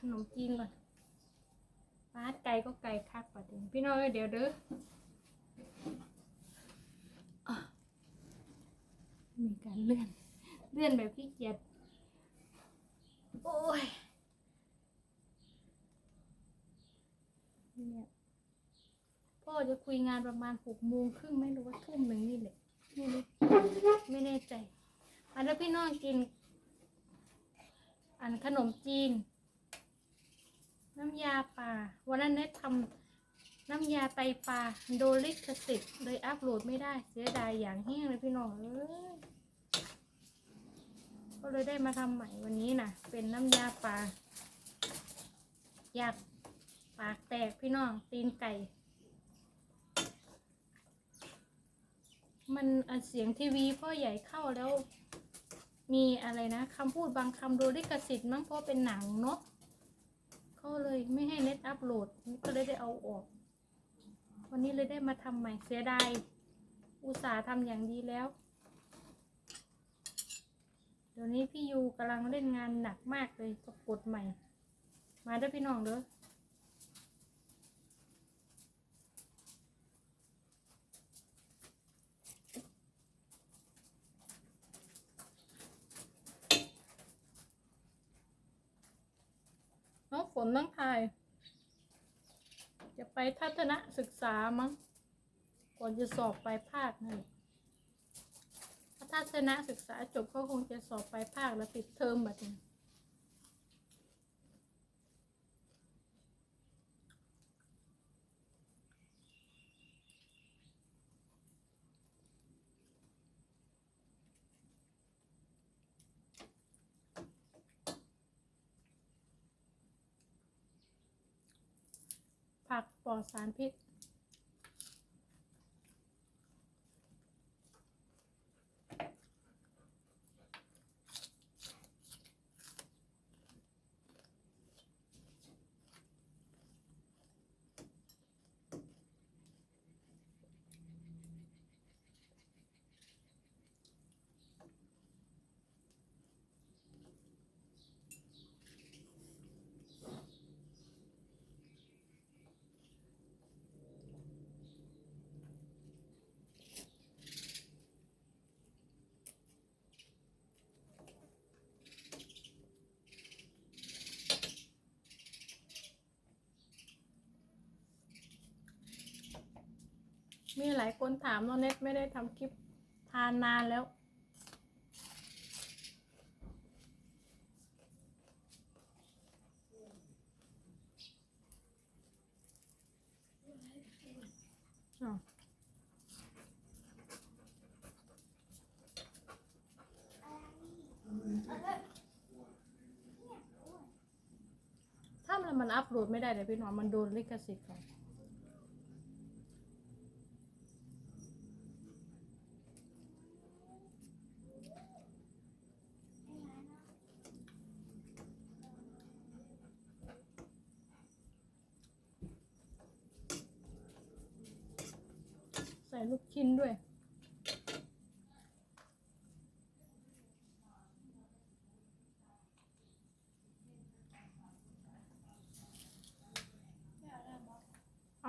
ขนมจีนก่อนปาดไก่ก็ไก่คักกว่าเดิมพี่น้องเอ้ยเดี๋ยวเด้อมีการเลื่อน เลื่อนแบบขี้เกียจ โอ้ยเนี่ยพ่อจะคุยงานประมาณหกโมงครึ่งไม่รู้ว่าทุ่มหนึ่งนี่แหละไม่รู้ไม่แน่ใจมาแล้วพี่น้องกิน อันขนมจีน น้ำยาป่าวันนั้นเน็ตทำน้ำยาไตปลาโดยลิขสิทธิ์เลยอัพโหลดไม่ได้เสียดายอย่างแห้งเลยพี่น้องเอ้ยก็เลยได้มาทำใหม่วันนี้นะเป็นน้ำยาป่าอยากปากแตกพี่น้องตีนไก่ มันเสียงทีวีพ่อใหญ่เข้าแล้ว มีอะไรนะคำพูดบางคำโดยลิขสิทธิ์มั้งเพราะเป็นหนังเนาะ เขาเลยไม่ให้เน็ตอัพโหลดก็เลยได้เอาออก วันนี้เลยได้มาทำใหม่เสียดายอุตส่าห์ทำอย่างดีแล้ว เดี๋ยวนี้พี่ยูกำลังเล่นงานหนักมากเลยกับกดใหม่ มาได้พี่น้องเด้อ น้องฝนต้องทาย จะไปทัศนศึกษามั้งก่อนจะสอบไปลายภาคนั่นถ้าทัศนศึกษาจบก็คงจะสอบไปลายภาคแล้วปิดเทอมแบบนี้ ผักปลอดสารพิษ มีหลายคนถามน้องเน็ตไม่ได้ทำคลิปทานนานแล้วอ้าวถ้ามันมันอัพโหลดไม่ได้เดี๋ยวพี่น้องมันโดนลิขสิทธิ์ก่อน ใส่ลูกชิ้นด้วย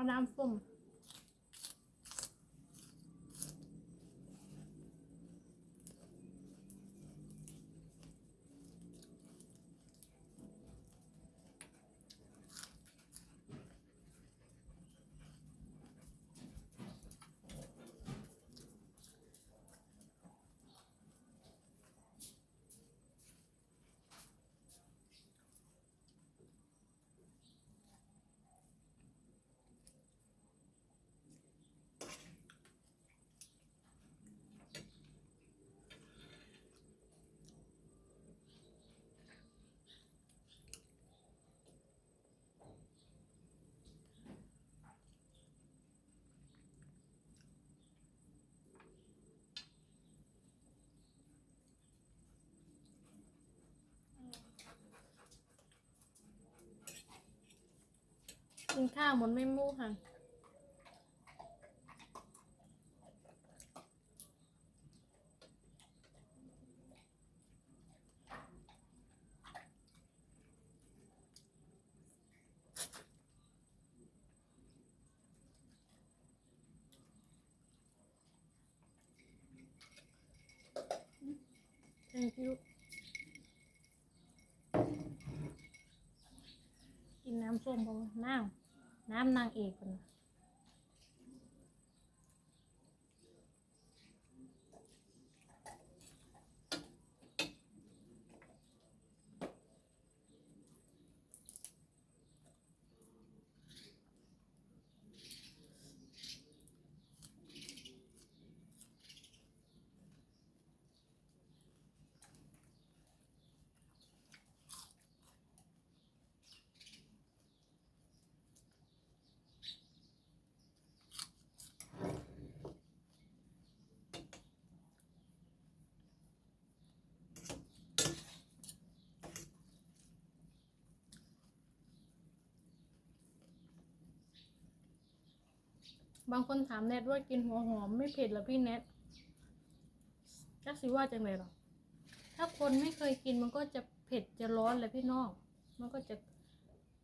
เอา กินข้าวมันไม่มูค่ะแ h a n k you กินน้ำส้มบ้างน้ำ น้ำนางเอกคนน่ะ บางคนถามแนทว่ากินหัวหอมไม่เผ็ดหรอพี่แนทจักสิว่าจังไรหรอถ้าคนไม่เคยกินมันก็จะเผ็ดจะร้อนเลยพี่น้อง มันก็จะ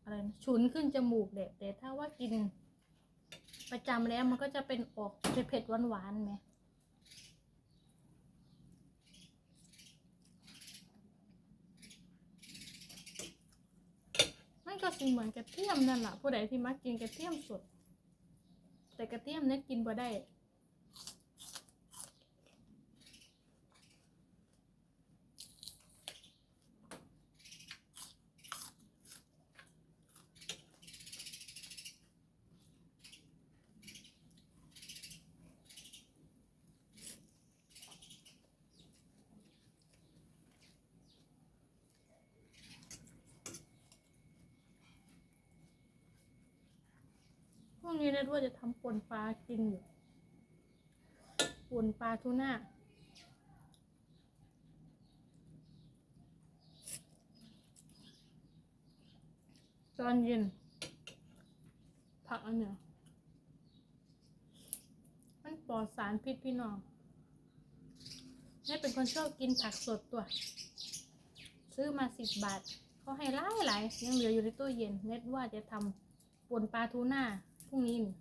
อะไรนะฉุนขึ้นจมูกแหละแต่ถ้าว่ากิน ประจำแล้วมันก็จะเป็นออกเผ็ดหวานๆไหมมันก็สิเหมือนกระเทียมนั่นแหละผู้ใดที่มักกินกระเทียมสด แต่กระเทียมเนี่ยกินบ่ได้ นี้เนทว่าจะทำปนปลากินอยู่ปนปลาทูน่าตอนเย็น ผักอันเนี้ยมันปลอดสารพิษพี่น้องแม่เป็นคนชอบกินผักสดตัว ซื้อมาสิบบาท เขาให้หลายหลายยังเหลืออยู่ในตู้เย็นเน็ตว่าจะทำปนปลาทูน่า พรุ่งนี้นี่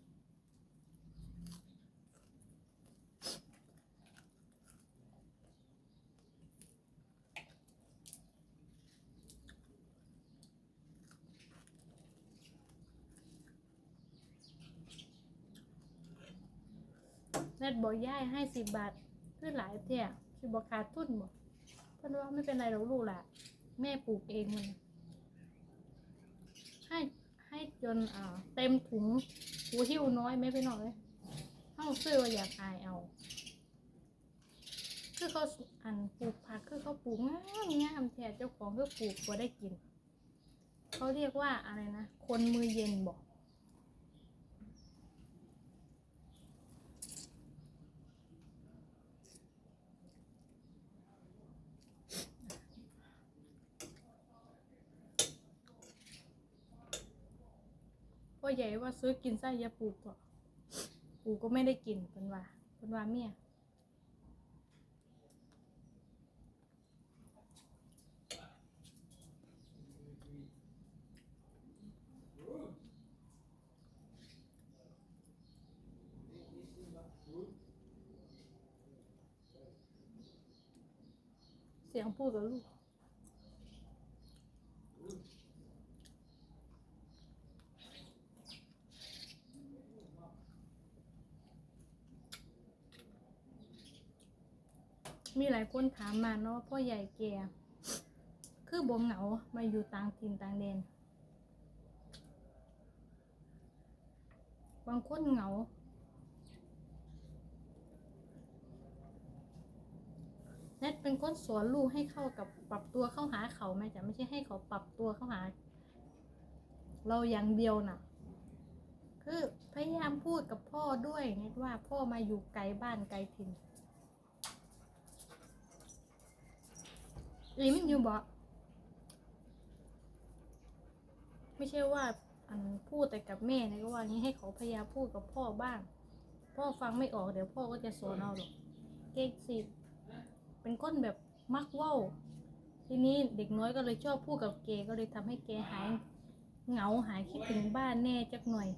เน็ตบอกย่ายให้สิบบาทคือหลายเที่ยคือบอกขาดทุนบอกเพื่อนว่าไม่เป็นไรหรอกลูกหละแม่ปลูกเองมันให้ ให้จนอ่าเต็มถุงหูหิ้วน้อยไหมพี่น้อยเข้าซื้อว่าอยากอายเอา คือเขาอันปลูกผักคือเขาปลูกงามงามแท้เจ้าของก็ปลูกก็ได้กิน เขาเรียกว่าอะไรนะ คนมือเย็นบอก พ่อใหญ่ว่าซื้อกินไส้อยาปลูกก็ปลูกก็ไม่ได้กินเป็นว่าเป็นว่าเมียเสียงพูดกับลูก มีหลายคนถามมาเนาะพ่อใหญ่แก่คือบ่เหงามาอยู่ต่างถิ่นต่างแดน บางคนเหงา แนทเป็นคนสอนลูกให้เข้ากับปรับตัวเข้าหาเขาไหมจ๊ะไม่ใช่ให้เขาปรับตัวเข้าหา เราอย่างเดียวน่ะ คือพยายามพูดกับพ่อด้วยเนทว่าพ่อมาอยู่ไกลบ้านไกลถิ่น อีมันอยู่บอกไม่ใช่ว่าอันพูดแต่กับแม่นะก็ว่านี้ให้เขาพยายามพูดกับพ่อบ้าง พ่อฟังไม่ออกเดี๋ยวพ่อก็จะสอนเอาหรอกเก่งสิเป็นก้นแบบมักว้าทีนี้เด็กน้อยก็เลยชอบพูดกับเกก็เลยทำให้เกหายเหงาหายคิดถึงบ้านแน่จักหน่อย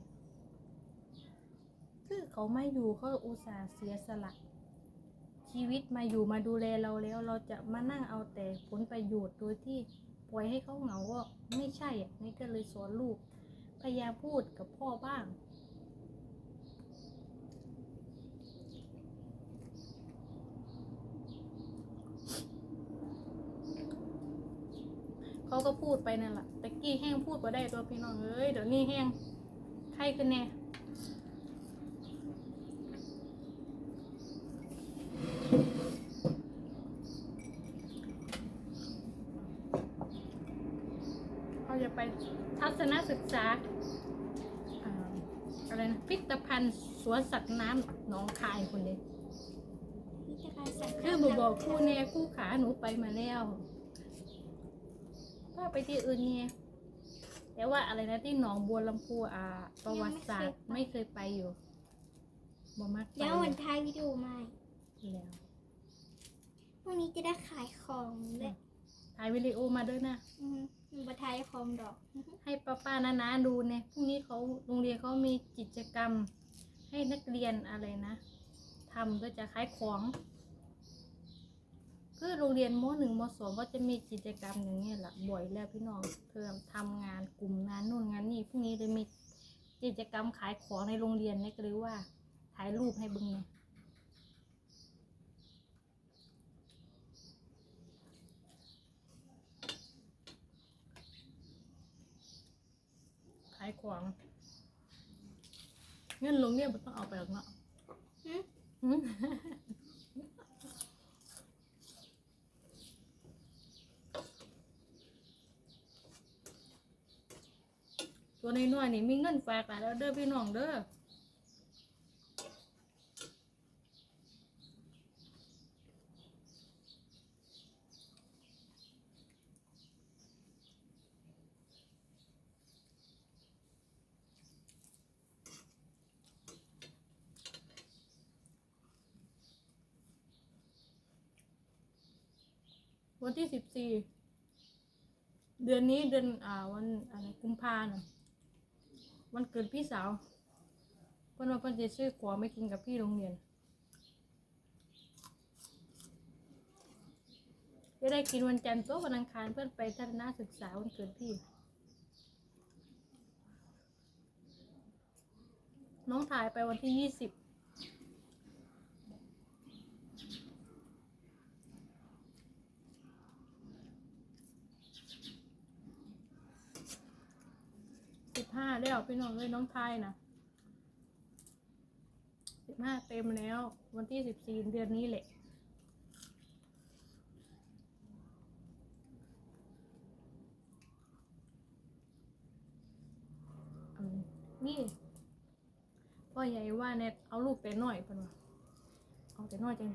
คือเขาไม่อยู่เขาอุตส่าห์เสียสละ ชีวิตมาอยู่มาดูแลเราแล้ว เราจะมานั่งเอาแต่ผลประโยชน์โดยที่ปล่อยให้เขาเหงาก็ไม่ใช่อะนี่ก็เลยสอนลูกพยายามพูดกับพ่อบ้างเขาก็พูดไปนั่นแหละแต่กี้แห้งพูดก็ได้ตัวพี่น้องเอ้ยเดี๋ยวนี้แห้งไข้ขึ้นแน่เขาจะไปทัศนศึก ษาอ่าอะไรนะพิพิธภัณฑ์สวนสัตว์น้ำหนองคายคนเดียวพิจารณาสัตว์คือบอกบอกคู่แน่คู่ขาหนูไปมาแล้วพ่อไปที่อื่นไงแต่ว่าอะไรนะที่หนองบัวลำพูอ่า ประวัติศาสตร์ไม่เคยไปอยู่บ่มักไปเดี๋ยววันท้ายวิดีโอใหม่แล้วพรุ่งนี้จะได้ขายของเลย ถ่ายวิดีโอมาด้วยนะ อืมหนูมาทายของดอก ให้ป้าป้านานาดูเนี่ยพรุ่งนี้เขาโรงเรียนเขามีกิจกรรม ให้นักเรียนอะไรนะทำก็จะขายของคือโรงเรียนมหนึ่งมสองก็จะมีกิจกรรมอย่างเงี้ยแหละบ่อยแล้วพี่น้องเพิ่มทำงานกลุ่มงานนู่นงานนี่พรุ่งนี้จะมีกิจกรรมขายของในโรงเรียนเนี่ยก็เลยว่าถ่ายรูปให้เบึงเนี่ยขายของเงินโรงเรียนมันต้องเอาไปหรอกเนาะหึหืมตัวน้อยๆนี่มีเงินฝากหลายแล้วเด้อพี่น้องเด้อ วันที่สิบสี่เดือนนี้เดือนอ่าวันอะไรกุมภาเนาะวันเกิดพี่สาวเพื่อนว่าเพื่อนจะซื้อของไม่กินกับพี่โรงเรียนจะได้กินวันจันทร์ตัววันอังคารเพื่อนไปทัศนศึกษาวันเกิดพี่ น้องถ่ายไปวันที่ยี่สิบ ห้าแล้วพี่น้องเลยน้องไทยนะสิบห้าเต็มแล้ว วันที่สิบสี่เดือนนี้แหละนี่พ่อใหญ่ว่าเน็ตเอาลูกแต่น้อยเพิ่นว่าเอาแต่น้อยจัง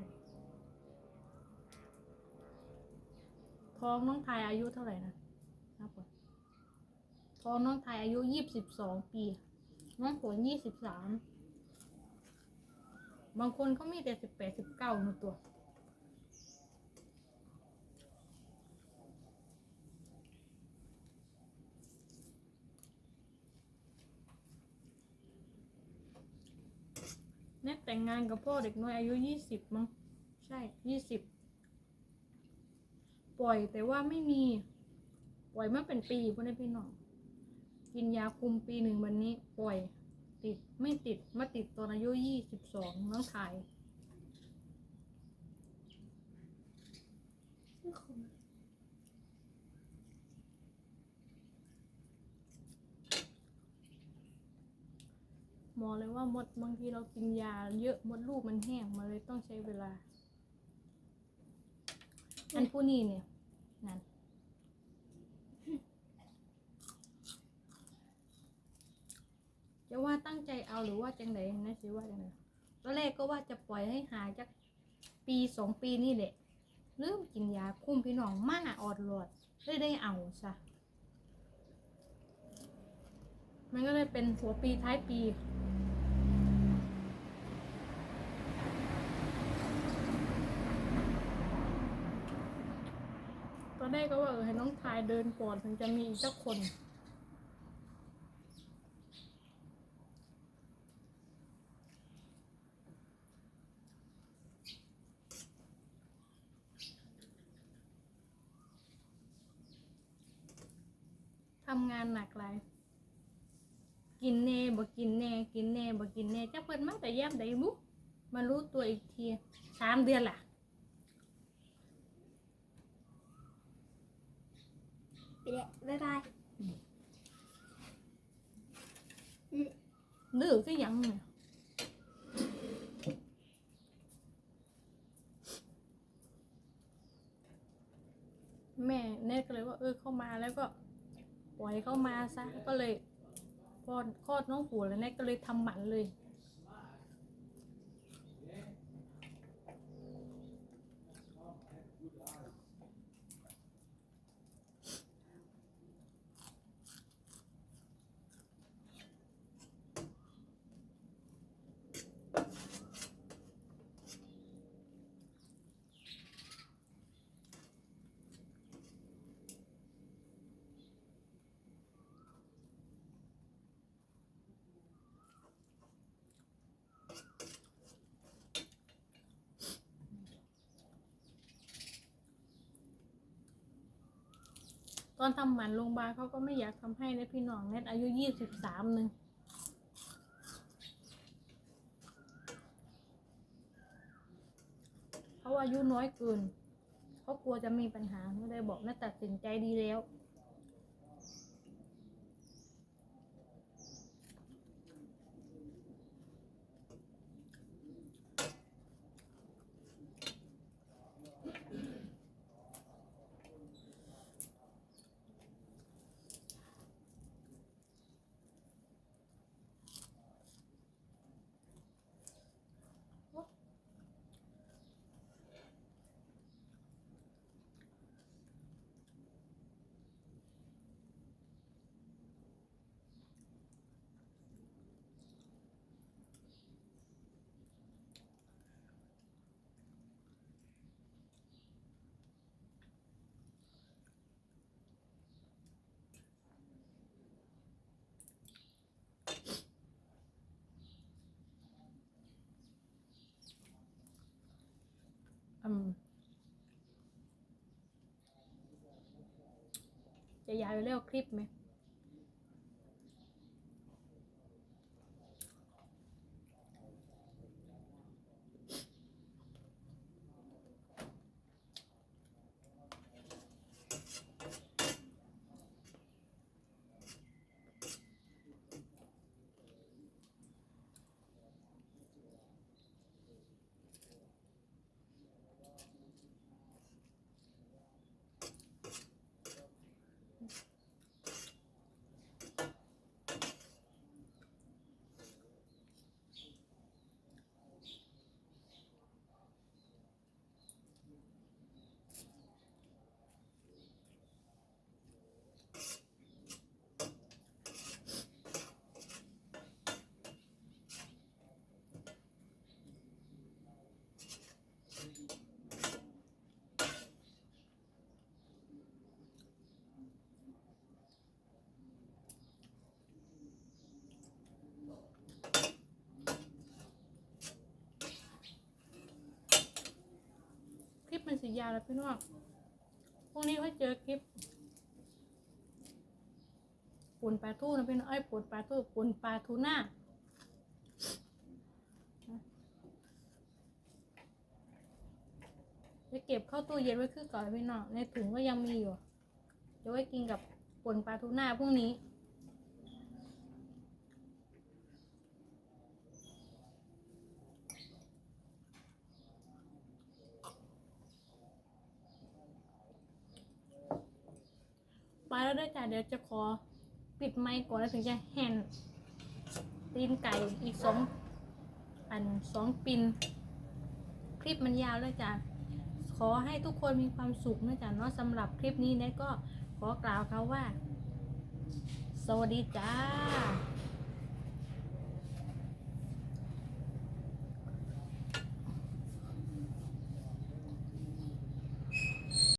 ท้องน้องไทยอายุเท่าไหร่นะนับก่อน ท้อน้องไทยอายุยี่สิบสองปี น้องฝนยี่สิบสาม บางคนเขามีแต่สิบแปดสิบเก้าในตัว แน่แต่งงานกับพ่อเด็กน้อยอายุยี่สิบมั้ง ใช่ยี่สิบ ปล่อยแต่ว่าไม่มี ปล่อยมาเป็นปีพวกนี้พี่น้อง กินยาคุมปีหนึ่งวันนี้ปล่อยติดไม่ติดมาติดตอนอายุยี่สิบสองน้องถ่ายหมอเลยว่ามดบางทีเรากินยาเยอะมดลูกมันแห้งมาเลยต้องใช้เวลา อันผู้นี้เนี่ยนั่น จะว่าตั้งใจเอาหรือว่าจังไหนนะสิว่าจังไหนตอนแรกก็ว่าจะปล่อยให้หายจากปีสองปีนี่แหละเริ่มกินยาคุมพี่น้องมาออดหลอดเลยได้เอาซะมันก็เลยเป็นหัวปีท้ายปีตอนแรกก็ว่าเออให้น้องทายเดินก่อนถึงจะมีอีกสักคนานหนักหลายกินแน่บ่กินแน่ กินแน่บ่กินแน่จะเพิ่นมาแต่ย่ำใดบุมารู้ตัวอีกทีสามเดือนล่ะไปแล้วบ๊ายบายดื้อก็ยังเนี่ยแม่เน็ตก็เลยว่าเออเข้ามาแล้วก็ปล่ อยเข้ามาซะก็เลยพอคลอดน้องผัวแล้วแน็กก็เลยทำหมันเลย ตอนทำหมันโรงพยาบาลเขาก็ไม่อยากทำให้นะพี่น้องเน็ตอายุยี่สิบสามหนึ่งเขาอายุน้อยเกินเขากลัวจะมีปัญหาไม่ได้บอกน่าตัดสินใจดีแล้ว อืม จะยาวไปเร็วคลิปไหม ยาวแล้วพี่น้องพรุ่งนี้ค่อยเจอคลิปปุ่นปลาทูนะพี่น้องเอ้ปุ่นปลาทูปุ่นปลาทูน่าจะเก็บเข้าตู้เย็นไว้คือก่อนพี่น้องในถุงก็ยังมีอยู่ จะไว้กินกับป่นปลาทูน่าพรุ่งนี้ แล้วด้วยจ้ะเดี๋ยวจะขอปิดไมค์ก่อนแล้วถึงจะแห่นตีนไก่อีกสองอันสองปิน คลิปมันยาวแล้วจ้ะขอให้ทุกคนมีความสุขนะจ๊ะเนาะสำหรับคลิปนี้เนะก็ขอกล่าวเขาว่า สวัสดีจ้า